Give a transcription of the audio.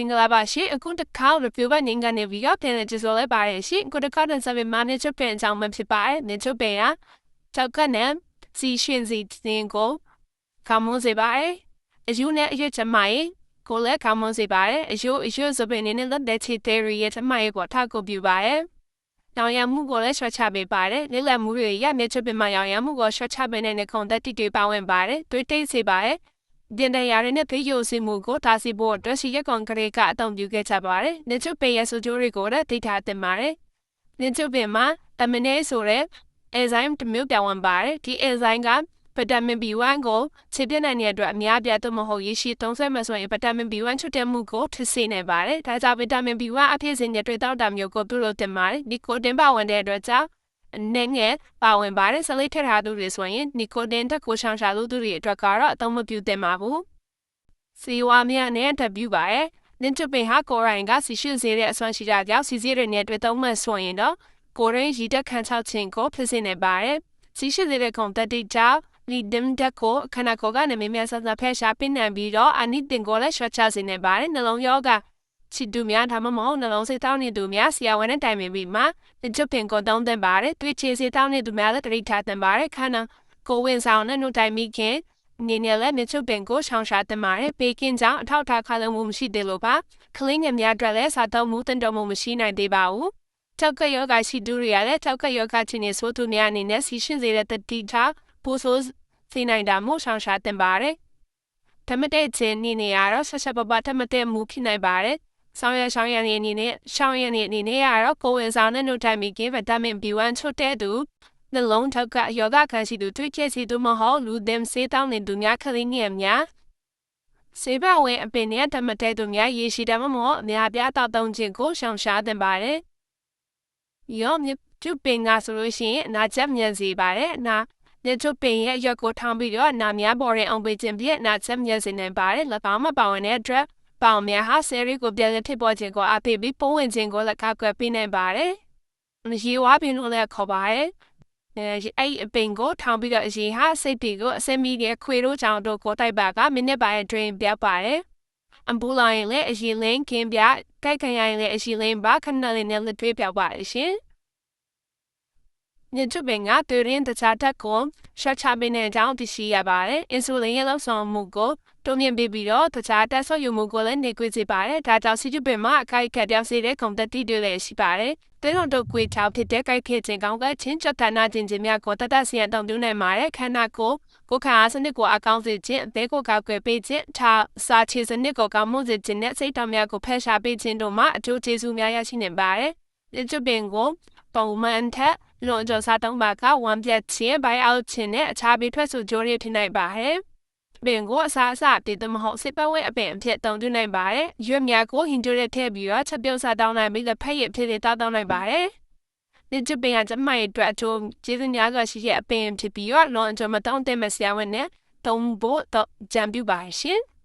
င်္ဂလာပါရှင်အခုတစ်ခါ review ပဲငင်းကနေပြီးတော့ပြန်လည်ကြိုဆိုလိုက်ပါရရှင်အခုတစ်ခါတည်းဆက်ပြီး manager ပင်အကြောင်းမှဖြစ်ပါတယ်နေချုပ်ပင်ကတောက်ကနဲ့စီရှင်စီတင်ကိုကောင်းမွန်စေပါတယ်အယူနဲ့အရွက်ချမရဲ့ကိုလည်းကောင်းမွန်စေပါတယ်အယူအယူဆိုပင်နဲ့လက်တဲ့ချီ theory ရဲ့ချမရဲ့ကိုထားကိုပြပါတယ်ရောင်ရမှုကိုလည်းဆွတ်ချပေးပါတယ်။လက်လက်မှုတွေရမြချပင်မှာရောင်ရမှုကိုဆွတ်ချပေးနေတဲ့ခုံသက်တိတွေပါဝင်ပါတယ်။တွေးတိတ်စေပါတယ်။ တင်တဲ့ရတဲ့နဲ့ဖေးရိုစီမှုကိုဒါစီဖို့အတွက်စီရက်ကွန်ကလေးကအတောင်ပြုခဲ့ကြပါတယ်။နေချုပ်ပေရဲ့ဆိုချိုးတွေကိုလည်းသိထားတင်ပါတယ်။နေချုပ်ပင်မှာတမနေဆိုတဲ့ enzyme တစ်မျိုးပြောင်းဝင်ပါတယ်။ဒီ enzyme ကဗီတာမင် B1 ကိုခြေပြနိုင်တဲ့အတွက်အများပြသို့မဟုတ်ရရှိသုံးဆွဲမှဆိုရင်ဗီတာမင် B1 ချွတ်တဲ့မှုကိုထစ်စေနိုင်ပါတယ်။ဒါကြောင့်ဗီတာမင် B1 အဖြစ်စဉ်တွေတွေ့တော့တာမျိုးကိုပြုလုပ်တင်ပါတယ်။ဒီကိုတင်ပါဝင်တဲ့အတွက်ကြောင့် အနေငယ်ပါဝင်ပါတယ်ဆလိထက်ထားသူတွေဆိုရင်နီကိုတင်တက်ကိုရှောင်ရှာလို့သူတွေအတွက်ကတော့အသုံးမပြုသင့်ပါဘူးစီဝါမြနဲ့တပြူပါရဲ့နင်တပင်ဟာကိုရိုင်းကစီရှိစေတဲ့အစွမ်းရှိတာကြောင့်စီစီရနဲ့တွေ့သုံးမှဆိုရင်တော့ကိုရင်ရီတက်ခံချောက်ခြင်းကိုဖြစ်စေနေပါတယ်စီရှိစေတဲ့ကွန်တက်တိကြောင့်လီဒမ်တက်ကိုခနာကိုကနေမြများဆဆဖက်ရှာပင်းနိုင်ပြီးတော့အနိတင်ကိုလည်းရှော့ချစေနေပါတယ်နှလုံးရောဂါ ချစ်သူများဒါမှမဟုတ်နှလုံးစိတ်တောင်းနေသူများဆရာဝန်နဲ့တိုင်ပင်ပြီးမှကြွပင်ကိုတောင်းတင်ပါတယ်တွေ့ချေစိတ်တောင်းနေသူများလည်းတရိထားတင်ပါတယ်ခန္ဓာကိုဝင်ဆောင်နဲ့နှုတ်တိုင်မိခင်နေနဲ့လည်းမြချုပင်ကိုရှောင်ရှားတင်ပါတယ်ပေကင်းကြောင့်အထောက်ထားခါလုံးမှုမရှိသေးလို့ပါကလင်းငယ်များအတွက်လည်းစားတော့မှုတင်တော်မှုမရှိနိုင်သေးပါဘူးတောက်ကယောဂရှိသူတွေရတဲ့တောက်ကယောဂချင်းနေဆိုသူများအနေနဲ့စီရှင်စေတဲ့တတိထားပို့ဆိုစီနိုင်တာမှုရှောင်ရှားတင်ပါတယ်ဓမ္မတဲ့ခြင်းနေနေရတော့ဆက်ဆက်ပပဓမ္မတဲ့မှုဖြစ်နိုင်ပါတယ် ဆောင်ရဆောင်ရနေအနေနဲ့ရှောင်းရနေအနေနဲ့ကတော့ကိုဝင်ဆောင်တဲ့နှုတ်ထိုင်မိကဗီတာမင် B1 ချွတ်တဲ့သူနှလုံးထောက်ကယောဂခံရှိသူတွေ့ချက်စီသူမဟုတ်လူသင်စေးတောင်းနေသူများခလင်းငယ်များစေဘဝင်အပင်နဲ့ဓမ္မတဲ့သူများရေရှိတယ်မမို့အများပြားတောက်တုံးခြင်းကိုရှောင်ရှားတင်ပါတယ်။ယောမြကျုပ်ပင်ကဆိုလို့ရှိရင်အနာချက်မြန်စီပါတယ်။အနာညကျုပ်ပင်ရဲ့ရွက်ကိုထောင်းပြီးတော့အနာများပေါ်ရင်အောင်ပေးခြင်းပြည့်အနာချက်မြန်စီနေပါတယ်။၎င်းမပါဝင်တဲ့အတွက် ပေါင်များဟာဆယ်ရီကိုပြန်လည်ဖြစ်ပေါ်ခြင်းကိုအပိပြီးပုံဝင်ခြင်းကိုလည်းကောက်ကွယ်ပေးနိုင်ပါတယ်။ရေဝါပင်လို့လည်းခေါ်ပါတယ်။အဲအဲ့အပင်ကိုထောင်ပြီးတော့ရေဟာစိတ်တွေကိုအစမီရဲ့ခွေတို့ကြောင့်တို့ကိုတိုက်ပါကမိနစ်ပိုင်းအတွင်းပြပါတယ်။အမ်ဘူလိုင်းလည်းအရင်လင်းကင်းပြကြိုက်ခံရရင်လည်းအရင်လင်းပါခဏလေးနဲ့လက်တွေ့ပြပါတယ်ရှင်။ညချပင်ကတူရင်တခြားတက်ကိုရှက်ချပင်တဲ့အကြောင်းသိရှိရပါတယ်။အင်ဆူလင်ရဲ့လောက်ဆောင်မှုကို တိုးမြင့်ပေးပြီးတော့တခြားတက်ဆော့ယူမှုကိုလည်းနေကွေးစေပါတယ်။ဒါကြောင့်စီကျပင်မှာအကိုက်ခက်ပြောင်းစေတဲ့ကွန်တက်တီတွေလည်းရှိပါတယ်။တဲတော်တို့ကွေးချောက်ဖြစ်တဲ့ကိုက်ခက်ခြင်းကောင်းကချင်းချက်ဌာနချင်းချင်းများကိုတတစီရန်တောင်းပြုနိုင်ပါတယ်။ခန္ဓာကိုယ်ကိုခါအားစနစ်ကိုအကောင်းစေခြင်းအသေးကိုကောက်ွယ်ပေးခြင်းထားစာချေစနစ်ကိုကောင်းမှုစေခြင်းနဲ့စိတ်တော်များကိုဖက်ရှားပေးခြင်းတို့မှာအကျိုးကျေးဇူးများရရှိနေပါတယ်။ဒီကျပင်ကိုပုံမှန်ထက်လွန်ကျော်စားတုံးပါကဝမ်ပြတ်ခြင်းဘိုင်အောက်ခြင်းနဲ့အခြားပြီးထွက်ဆိုကြိုးရဖြစ်နိုင်ပါတယ်။ ပင်ကိုအစားအစာတည်တမဟုတ်စစ်ပတ်ဝဲအပင်အဖြစ်တုံသွင်းနိုင်ပါတယ်။ရွက်များကိုဟင်တိုရက်ထည့်ပြီးတော့ချက်ပြုတ်စားတောင်းနိုင်ပြီးလက်ဖက်ရည်ဖြစ်ဖြစ်တောင်းတောင်းနိုင်ပါတယ်။ဒီချပင်ကကျမရဲ့အတွက်အကျိုးကျေးဇူးများစွာရှိတဲ့အပင်ဖြစ်ပြီးတော့လွန်အကျော်မတောင်းတဲ့မဆရာဝန်နဲ့တုံးဖို့တော့ကြံပြပါရှင်။